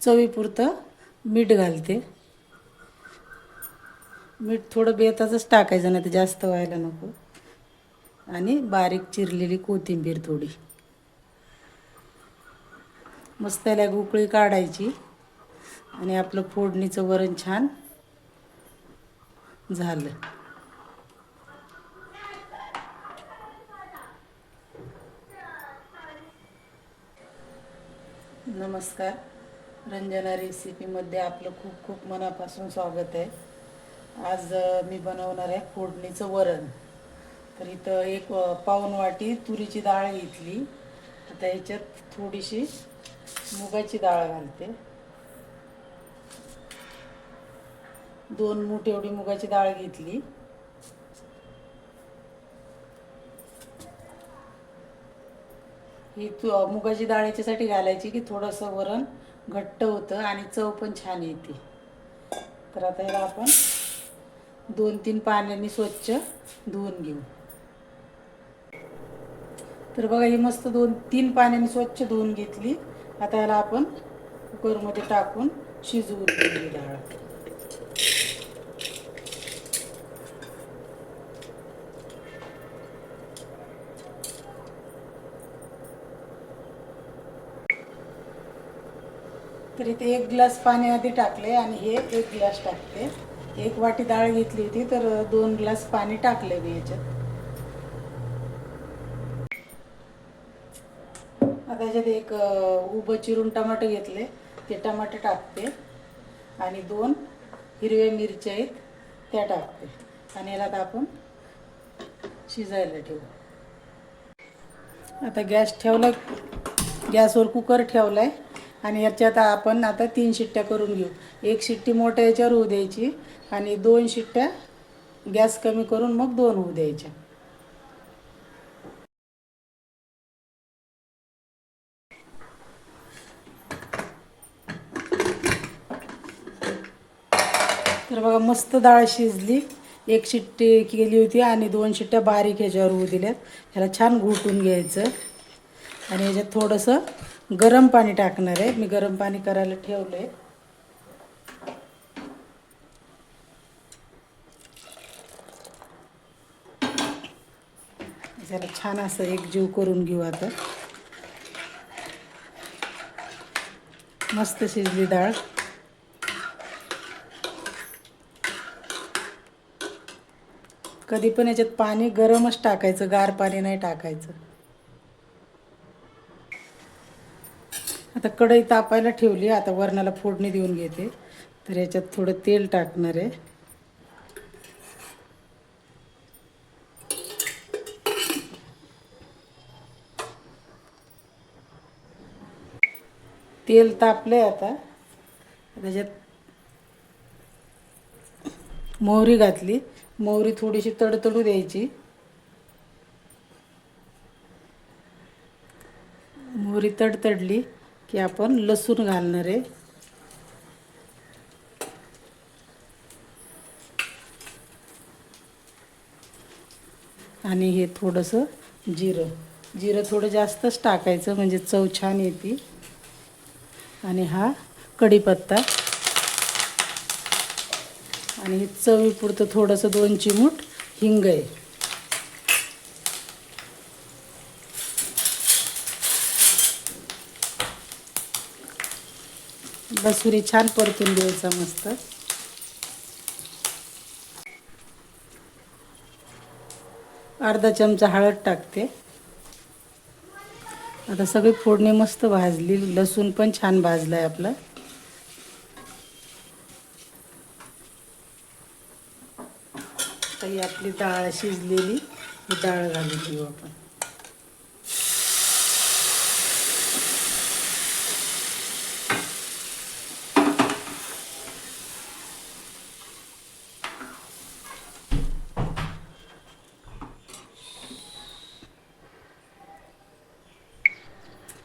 चवीपुरतं मीठ घालते. मीठ थोडं बेताचंच टाकायचं नाही तर जास्त व्हायला नको. आणि बारीक चिरलेली कोथिंबीर थोडी. मस्त त्याला उकळी काढायची. आणि आपलं फोडणीचं वरण छान झालं. नमस्कार. रंजना रेसिपीमध्ये आपलं खूप खूप मनापासून स्वागत आहे. आज मी बनवणार आहे फोडणीचं वरण. तर इथं एक पाऊन पाऊण वाटी तुरीची डाळ घेतली. आता ह्याच्यात थोडीशी मुगाची डाळ घालते. दोन मूठ एवढी मुगाची डाळ घेतली. ही तू मुगाची डाळ याच्यासाठी घालायची की थोडंसं वरण घट्ट होतं आणि चव पण छान येते. तर आता याला आपण दोन तीन पाण्याने स्वच्छ धुवून घेऊ. तर बघा ही मस्त दोन तीन पाण्याने स्वच्छ धुवून घेतली. आता याला आपण कुकरमध्ये टाकून शिजवून घेऊ डाळ तर इथे एक ग्लास पाणी आधी टाकले आणि हे एक ग्लास टाकते. एक वाटी डाळ घेतली होती तर दोन ग्लास पाणी टाकले मी याच्यात. आता याच्यात एक उभं चिरून टमाटो घेतले. ते टमाटे टाकते. आणि दोन हिरव्या मिरच्या आहेत त्या टाकते. आणि याला आता आपण शिजायला ठेवू. आता गॅस ठेवला गॅसवर कुकर ठेवलाय. आणि याच्यात आपण आता तीन शिट्ट्या करून घेऊ. एक शिट्टी मोठ्या याच्यावर होऊ द्यायची आणि दोन शिट्ट्या गॅस कमी करून मग दोन होऊ द्यायच्या. तर बघा मस्त डाळ शिजली. एक शिट्टी केली होती आणि दोन शिट्ट्या बारीक ह्याच्यावर होऊ दिल्यात. ह्याला छान घोटून घ्यायचं. आणि ह्याच्यात थोडंसं गरम पाणी टाकणार आहे. मी गरम पाणी करायला ठेवलं आहे जरा छान असं एकजीव करून घेऊ आता. मस्त शिजली डाळ. कधी पण याच्यात पाणी गरमच टाकायचं गार पाणी नाही टाकायचं. आता कढई तापायला ठेवली आता वरणाला फोडणी देऊन घेते. तर याच्यात थोडं तेल टाकणार आहे. तेल तापलंय आता. त्याच्यात मोहरी घातली. मोहरी थोडीशी तडतडू द्यायची. मोहरी तडतडली. की आपण लसूण घालणार आहे. आणि हे थोडंसं जिरं. जिरं थोडं जास्तच टाकायचं म्हणजे चव छान येते. आणि हा कढीपत्ता. आणि हे चवीपुरतं थोडंसं दोन चिमूट हिंग आहे. लसुरी छान परतून द्यायचा मस्त. अर्धा चमचा हळद टाकते. आता सगळी फोडणी मस्त भाजली लसूण पण छान भाजला आहे आपला ही आपली डाळ शिजलेली ही डाळ घालून घेऊ आपण.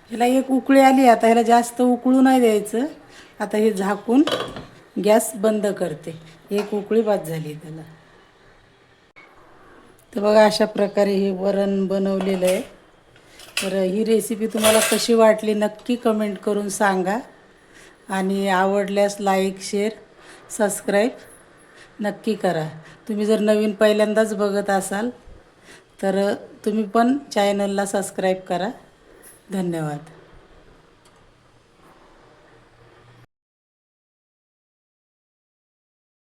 ह्याला एक उकळी आली आता ह्याला जास्त उकळू नाही द्यायचं. आता हे झाकून गॅस बंद करते. एक उकळी बाद झाली त्याला. तर बघा अशा प्रकारे हे वरण बनवलेलं आहे. तर ही रेसिपी तुम्हाला कशी वाटली नक्की कमेंट करून सांगा. आणि आवडल्यास लाईक शेअर सबस्क्राईब नक्की करा. तुम्ही जर नवीन पहिल्यांदाच बघत असाल तर तुम्ही पण चॅनलला सबस्क्राईब करा. धन्यवाद.